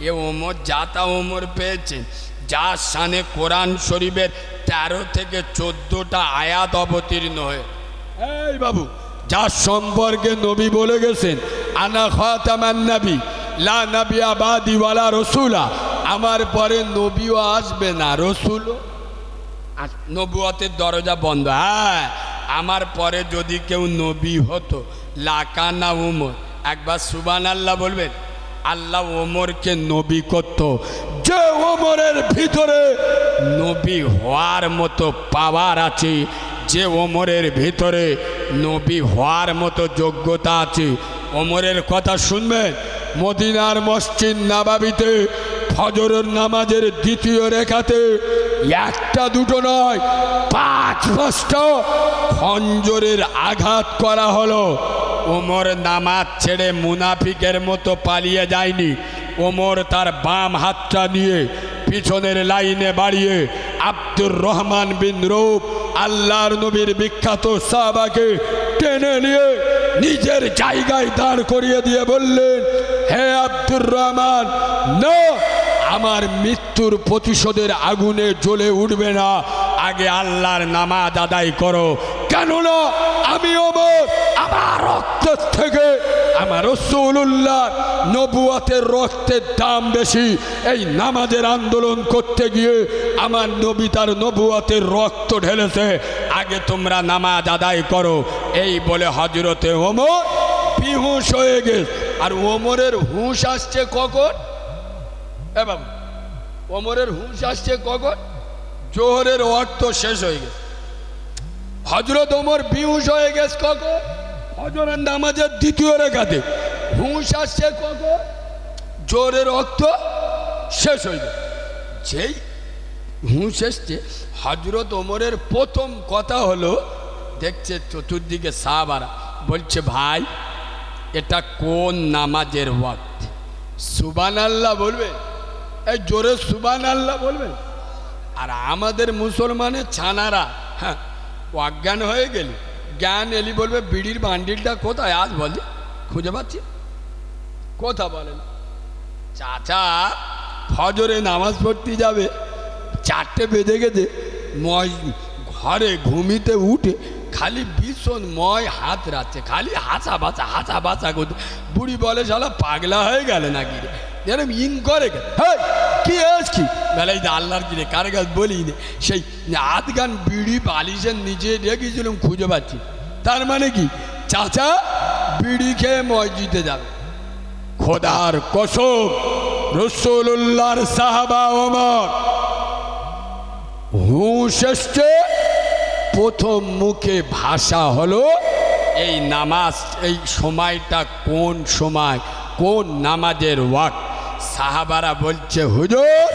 এ ওমর যাতা ওমর পেয়েছেন যার সানে কোরআন শরীফের তেরো থেকে চোদ্দোটা আয়াত অবতীর্ণ হয়ে। এই বাবু যার সম্পর্কে নবী বলে গেছেন আনা খাতামান নবী লা নবী আবাদি ওয়ালা রসুলা। আমার পরে নবীও আসবে না রসুলও। আস- নবুয়তের দরজা বন্ধ। হ্যাঁ আমার পরে যদি কেউ নবী হতো লাকানা উমর। একবার সুবান আল্লাহ বলবেন। আল্লাহ ওমরকে নবী করত। যে ওমরের ভিতরে নবী হওয়ার মতো পাওয়ার আছে, যে ওমরের ভিতরে নবী হওয়ার মতো যোগ্যতা আছে। ওমরের কথা শুনবেন মদিনার মসজিদ নাবাবিতে ফজরের নামাজের দ্বিতীয় রেখাতে একটা দুটো নয়, পাঁচ পাঁচটা খঞ্জরের আঘাত করা হলো। ওমর নামাজ ছেড়ে মুনাফিকের মতো পালিয়ে যায়নি। ওমর তার বাম হাতটা নিয়ে পিছনের লাইনে বাড়িয়ে আব্দুর রহমান বিন রূপ আল্লাহর নবীর বিখ্যাত সাহাবাকে টেনে নিয়ে নিজের জায়গায় দাঁড় করিয়ে দিয়ে বললেন, হে আব্দুর রহমান, না, আমার মৃত্যুর প্রতিশোধের আগুনে জ্বলে উঠবে না। আগে আল্লাহর নামাজ আদায় করো কেননা আমি ওমর আমার রক্তের থেকে আমার রসুল্লাহ নবুয়াতের রক্তের দাম বেশি। এই নামাজের আন্দোলন করতে গিয়ে আমার নবী তার নবুয়াতের রক্ত ঢেলেছে। আগে তোমরা নামাজ আদায় করো। এই বলে হজরতে ওমর বিহুশ হয়ে গেছে আর ওমরের হুঁশ আসছে কখন? এ বাবু, ওমরের হুঁশ আসছে কখন? জোহরের অর্থ শেষ হয়ে গেছে। হজরত ওমর বিহুশ হয়ে গেছে কখন? হজরের নামাজের দ্বিতীয় রেখাতে। হুঁশ আসছে কখন? জোরের অর্থ শেষ গেছে যেই হুঁশ এসছে হজরত ওমরের প্রথম কথা হলো, দেখছে চতুর্দিকে সাহাবারা, বলছে, ভাই, এটা কোন নামাজের ওয়াক্ত? সুবান আল্লাহ বলবে। এই জোরে সুবান আল্লাহ বলবে। আর আমাদের মুসলমানের ছানারা হ্যাঁ অজ্ঞান হয়ে গেলি। জ্ঞান এলি বলবে, বিড়ির বান্ডিলটা কোথায়? আজ বলি খুঁজে পাচ্ছি কোথা বলেন চাচা, ফজরে নামাজ পড়তে যাবে। চারটে বেজে গেছে। ময়, ঘরে ঘুমিতে উঠে খালি ভীষণ ময় হাত রাখছে। খালি হাসা বাঁচা হাসা বাঁচা করতে বুড়ি বলে, শালা পাগলা হয়ে গেল নাকি রে? এরম ইন করে কি এস কি? বেলায় আল্লাহর কিরে, কার কাছ বলি সেই আধ গান বিড়ি বালিশের নিচে রেখেছিলাম খুঁজে পাচ্ছি। তার মানে কি? চাচা, বিড়ি খেয়ে মসজিদে যাবে। খোদার কসম রসুল্লাহর সাহাবা ওমর। হুঁশ প্রথম মুখে ভাষা হলো, এই নামাজ, এই সময়টা কোন সময়, কোন নামাজের ওয়াক সাহাবারা বলছে হুজুর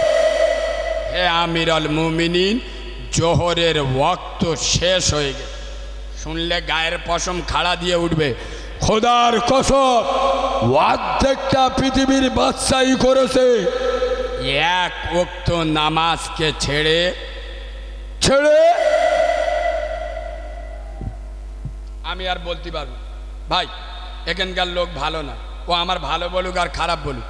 হে আমির আল মুমিনিন জোহরের ওয়াক্ত শেষ হয়ে গেছে শুনলে গায়ের পশম খাড়া দিয়ে উঠবে। খোদার কসম অর্ধেকটা পৃথিবীর বাদশাহী করেছে। এক ওক্ত নামাজকে ছেড়ে ছেড়ে? আমি আর বলতে পারব ভাই এখানকার লোক ভালো না। ও আমার ভালো বলুক আর খারাপ বলুক।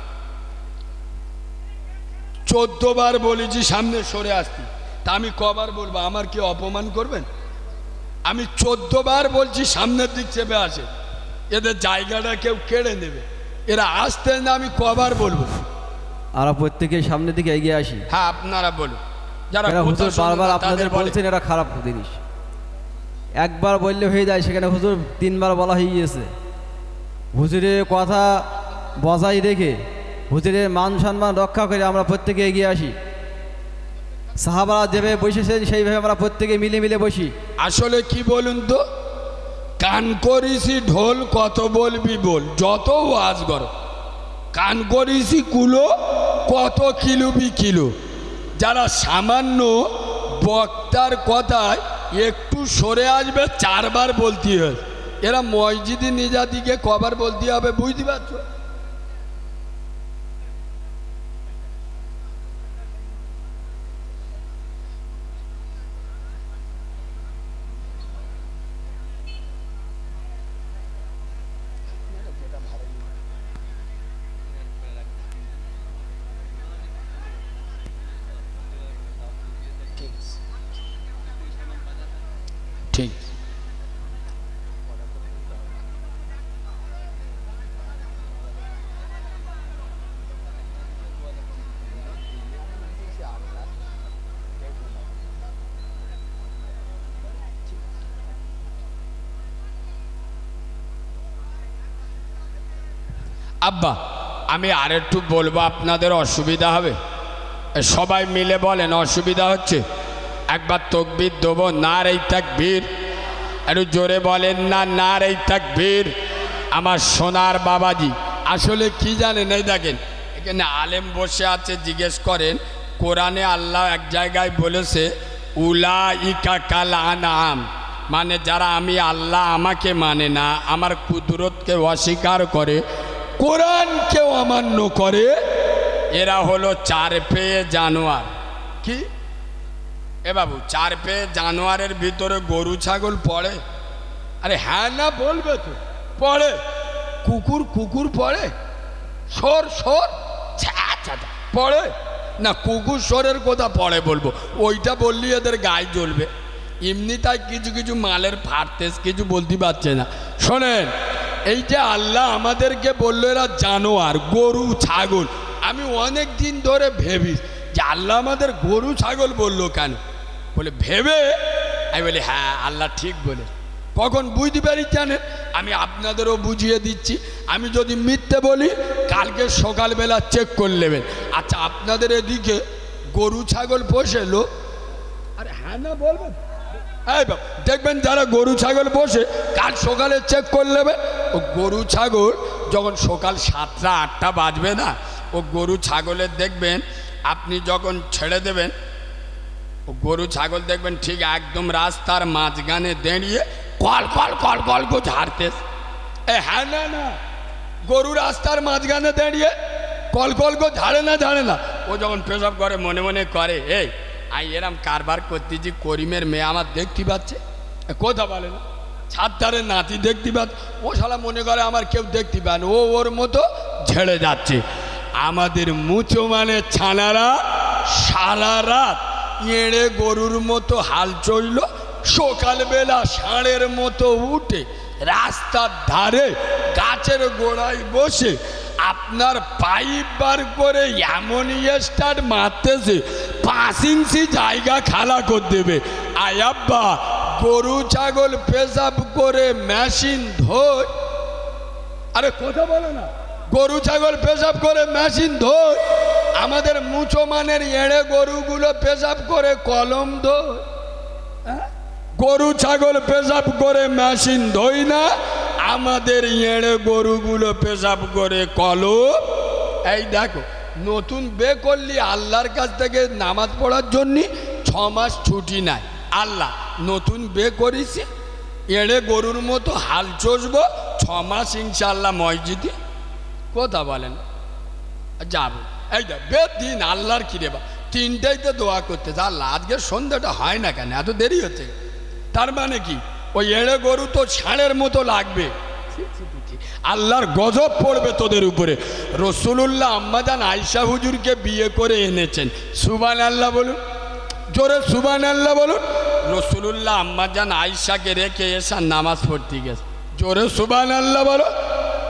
চোদ্দ বার বলেছি সামনে সরে আসতে। তা আমি কবার বলব আমার কি অপমান করবেন? আমি চোদ্দ বার বলছি সামনের দিক চেপে আসে। এদের জায়গাটা কেউ কেড়ে নেবে। এরা আসতে না আমি কবার বলব। আমরা প্রত্যেকে সামনের দিকে এগিয়ে আসি। হ্যাঁ আপনারা বলুন। যারা এরা হুজুর বারবার আপনাদের বলছেন এটা খারাপ জিনিস। একবার বললে হয়ে যায় সেখানে হুজুর তিনবার বলা হয়ে গিয়েছে। হুজুরের কথা বজায় রেখে হুজুরের মান সম্মান রক্ষা করে আমরা প্রত্যেকে এগিয়ে আসি। সাহাবারা যেভাবে বসেছেন, সেইভাবে আমরা প্রত্যেকে মিলে মিলে বসি। আসলে কি বলুন তো? কান করিসি ঢোল কত বলবি বল, যত ওয়াজ কর কান করিসি কুলো, কত কিলোবি কিলো। যারা সামান্য বক্তার কথায় একটু সরে আসবে, চারবার বলতে হয় এরা মসজিদি নিজাদিকে কবার বলতে হবে, বুঝতে পারছ? আব্বা, আমি আর একটু বলব, আপনাদের অসুবিধা হবে। সবাই মিলে বলেন, অসুবিধা হচ্ছে? একবার তকবির দেবো না রে তাকবীর। একটু জোরে বলেন, না না রে তাকবীর। আমার সোনার বাবাজি, আসলে কি জানেন, এই দেখেন, এখানে আলেম বসে আছে, জিজ্ঞেস করেন, কোরআনে আল্লাহ এক জায়গায় বলেছে উলা ইকা কাল আনাম মানে যারা আমি আল্লাহ আমাকে মানে না, আমার কুদরতকে অস্বীকার করে কোরআনকেও অমান্য করে। এরা হলো চার পেয়ে জানোয়ার। কি? এ বাবু চার পেয়ে জানোয়ারের ভিতরে গরু ছাগল পড়ে? আরে হ্যাঁ না বলবে তো। পড়ে। কুকুর কুকুর পড়ে? সর সর? পড়ে? না কুকুর সরের কথা পড়ে বলব। ওইটা বললি এদের গায়ে জ্বলবে। এমনি তাই কিছু কিছু মালের ফারতেস কিছু বলতে পারছে না। শোনেন এই যে আল্লাহ আমাদেরকে বলল, এরা জানোয়ার, গরু, ছাগল। আমি অনেক দিন ধরে ভেবি যে আল্লাহ আমাদের গরু, ছাগল বলল কেন? বলে, ভেবে? আমি বলি হ্যাঁ আল্লাহ ঠিক বলে। কখন বুঝতে পারি জানেন? আমি আপনাদেরও বুঝিয়ে দিচ্ছি। আমি যদি মিথ্যে বলি, কালকে সকালবেলা চেক করে নেবেন। আচ্ছা আপনাদের এদিকে গরু, ছাগল পোষে লোক আরে হ্যাঁ না, বলবেন। এই দেখবেন যারা গরু, ছাগল বসে কাল সকালে চেক করে নেবে, ও গরু, ছাগল যখন সকাল সাতটা, আটটা বাজবে না, ও গরু, ছাগলের দেখবেন, আপনি যখন ছেড়ে দেবেন, ও গরু, ছাগল দেখবেন ঠিক একদম রাস্তার মাঝখানে দাঁড়িয়ে কল কল কল কল কো ঝাড়তে এ হ্যাঁ না না, গরু রাস্তার মাঝখানে দাঁড়িয়ে কল কল কো ঝাড়ে না ঝাড়ে না। ও যখন পেশাব করে, মনে মনে করে, এই আই এরম কারবার করতেছি করিমের মেয়ে আমার দেখতে পাচ্ছে। কথা বলে না। ছাত্তারে নাতি দেখতে পাচ্ছে। ও শালা মনে করে আমার কেউ দেখতে পায় না। ও ওর মতো ঝেড়ে যাচ্ছে। আমাদের মুচো মানে ছানারা সারা রাত এড়ে গরুর মতো হাল চলল সকালবেলা ষাঁড়ের মতো উঠে রাস্তার ধারে গাছের গোড়ায় বসে আপনার পাইপ বার করে এমন স্টার্ট মারতেছে। পাঁচ ইঞ্চি জায়গা খালা করে দেবে। আয়াব্বা গরু, ছাগল, পেশাব করে মেশিন ধোয় আরে কথা বলো না। গরু, ছাগল, পেশাব করে মেশিন ধোয় আমাদের মুচো মানের এড়ে গরুগুলো পেশাব করে কলম ধোয় হ্যাঁ? গরু, ছাগল, পেশাব করে মেশিন ধোই না। আমাদের এড়ে গরুগুলো পেশাব করে কলম। এই দেখো নতুন বে করলি আল্লাহর কাছ থেকে নামাজ পড়ার জন্য ছ মাস ছুটি নাই। আল্লাহ, নতুন বে করিস এড়ে গরুর মতো হাল চষবো, ছ মাস ইনশাল্লাহ মসজিদে। কথা বলেন। যাব। এই বেদ দিন আল্লাহর কিরে বা তিনটেইতে দোয়া করতে আল্লাহ, আজকে সন্ধ্যাটা হয় না কেন? এত দেরি হচ্ছে। তার মানে কি? ওই এড়ে গরু তো ষাঁড়ের মতো লাগবে। আল্লাহর গজব পড়বে তোদের উপরে। রসুলুল্লাহ আম্মাজান আয়সা হুজুরকে বিয়ে করে এনেছেন। সুবান আল্লাহ বলুন। জোরে সুবান আল্লাহ বলুন। রসুলুল্লাহ আম্মাজান আয়সাকে রেখে এসে নামাজ পড়তে গেছে। জোরে সুবান আল্লাহ বলো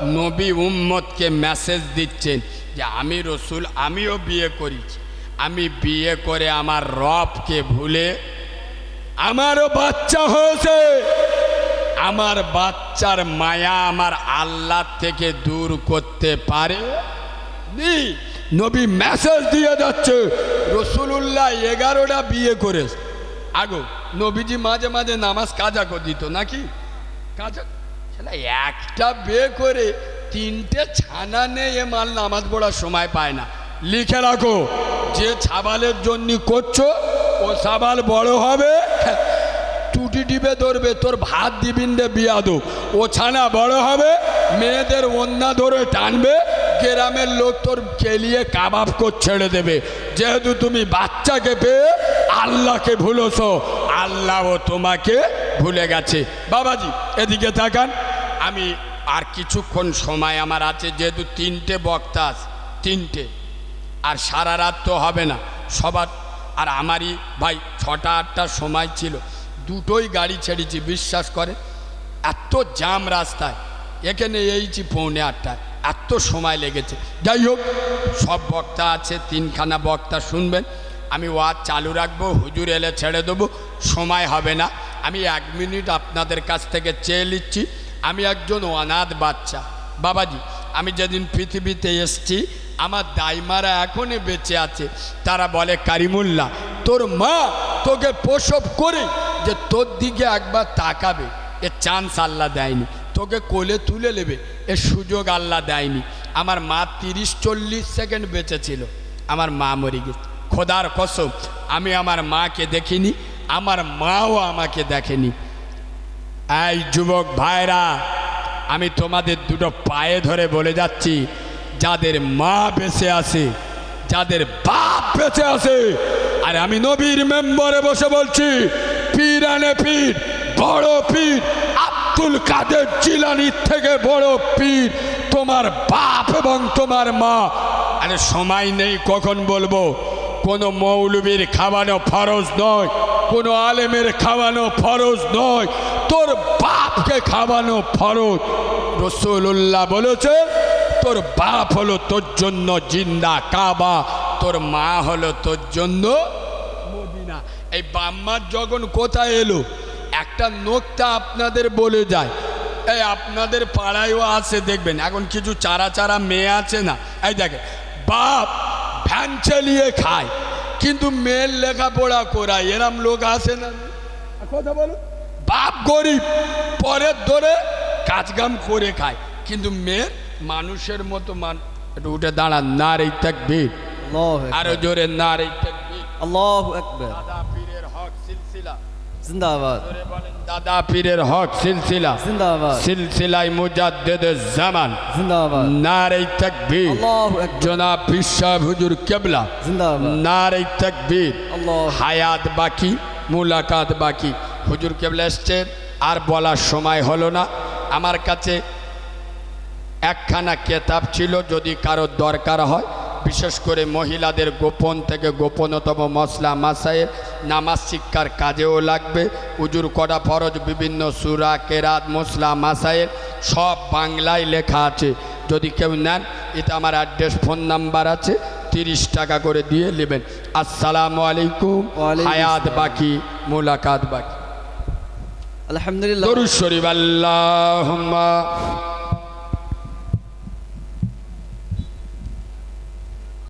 নবী উম্মতকে মেসেজ দিচ্ছেন যে, আমি রসুল, আমিও বিয়ে করেছি। আমি বিয়ে করে আমার রবকে ভুলে আমারও বাচ্চা হয়েছে। আমার বাচ্চার মায়া আমার আল্লাহ থেকে দূর করতে পারে? নবী মেসেজ দিয়ে যাচ্ছে, রসুলুল্লাহ এগারোটা বিয়ে করে আগো, নবীজি মাঝে মাঝে নামাজ কাজা করে দিত, নাকি? কাজা? একটা বিয়ে করে তিনটে ছানা নেই এ মাল নামাজ পড়ার সময় পায় না। লিখে রাখো, যে ছাবালের জন্য করছ, ও সাবাল বড় হবে। টুটি টিপে ধরবে, তোর ভাত দিবিন রে বিয়াদো ও ছানা বড় হবে, মেয়েদের অন্যা ধরে টানবে, গ্রামের লোক তোর কেলিয়ে কাবাব কর ছেড়ে দেবে। যেহেতু তুমি বাচ্চাকে পেয়ে আল্লাহকে ভুলোছ, আল্লাহও তোমাকে ভুলে গেছে। বাবাজি, এদিকে তাকান। আমি আর কিছুক্ষণ সময় আমার আছে, যেহেতু তিনটে বক্তা আছে, তিনটে। আর সারা রাত তো হবে না, সবার আর আমারই ভাই ছটা আটটার সময় ছিল। দুটোই গাড়ি ছেড়েছি, বিশ্বাস করে এত জাম রাস্তায়, এখানে এইছি পৌনে আটটায় এত সময় লেগেছে। যাই হোক, সব বক্তা আছে, তিনখানা বক্তা শুনবেন। আমি ওয়াজ চালু রাখব, হুজুর এলে ছেড়ে দেবো, সময় হবে না। আমি এক মিনিট আপনাদের কাছ থেকে চেয়ে নিচ্ছি। আমি একজন অনাথ বাচ্চা। বাবাজি, আমি যেদিন পৃথিবীতে এসছি, আমার দাইমারা এখনই বেঁচে আছে। তারা বলে কারিমুল্লা তোর মা তোকে প্রসব করে যে তোর দিকে একবার তাকাবে, এ চান্স আল্লাহ দেয়নি। তোকে কোলে তুলে নেবে, এ সুযোগ আল্লাহ দেয়নি। আমার মা তিরিশ চল্লিশ সেকেন্ড বেঁচে ছিল, আমার মা মরে গেছে। খোদার কসম, আমি আমার মাকে দেখিনি, আমার মাও আমাকে দেখেনি। এই যুবক ভাইরা, আমি তোমাদের দুটো পায়ে ধরে বলে যাচ্ছি, যাদের মা বেঁচে আছে, যাদের বাপ বেঁচে আছে, আর আমি নবীর মেম্বারে বসে বলছি পীর আনে পীর, বড় পীর। আব্দুল কাদের জিলানির থেকে বড় পীর, তোমার বাপ এবং তোমার মা। আরে সময় নেই, কখন বলব? কোনো মৌলবীর খাওয়ানো ফরজ নয়, কোনো আলেমের খাওয়ানো ফরজ নয়, তোর বাপকে খাওয়ানো ফরজ। রসুল্লাহ বলেছে, তোর বাপ হলো তোর জন্য জিন্দা কাবা, তোর মা হলো তোর জন্য এই বাম্মার যখন কোথায় এলো? একটা নোকটা আপনাদের বলে যায়। এই আপনাদের পাড়ায়ও আছে দেখবেন। এখন কিছু চারা চারা মেয়ে আছে না? এই দেখে বাপ ভ্যান চালিয়ে খায় কিন্তু মেয়ের লেখাপড়া করায়। এরম লোক আসে না? কথা বলো। বাপ গরিব পরের ধরে কাজকাম করে খায়। কিন্তু মেয়ের মানুষের মতো মান একটু উঠে দাঁড়ান না রে আল্লাহ আরও জোরে না রে থাকবীর আল্লাহ একবার জিন্দাবাদ দাদা পীরের হক সিলসিলা। জিন্দাবাদ সিলসিলাই মুজাদ্দেদ জামান। জিন্দাবাদ নারে তাকবীর। জনাব পিসাব হুজুর কেবলা। জিন্দাবাদ নারে তাকবীর। আল্লাহ হায়াত বাকি মুলাকাত বাকি। হুজুর কেবলা এসছেন আর বলার সময় হলো না। আমার কাছে একখানা কেতাব ছিল যদি কারোর দরকার হয়। বিশেষ করে মহিলাদের গোপন থেকে গোপনতম মশলা মাসায়ের নামাজ শিক্ষার কাজেও লাগবে। উজুর করা ফরজ বিভিন্ন সুরা কেরাত মশলা মাসায়ের সব বাংলায় লেখা আছে। যদি কেউ নেন এটা আমার অ্যাড্রেস ফোন নাম্বার আছে তিরিশ টাকা করে দিয়ে নেবেন। আসসালামু আলাইকুম হায়াত বাকি মোলাকাত বাকি। আলহামদুলিল্লাহ। শরীফ আল্লাহুম্মা।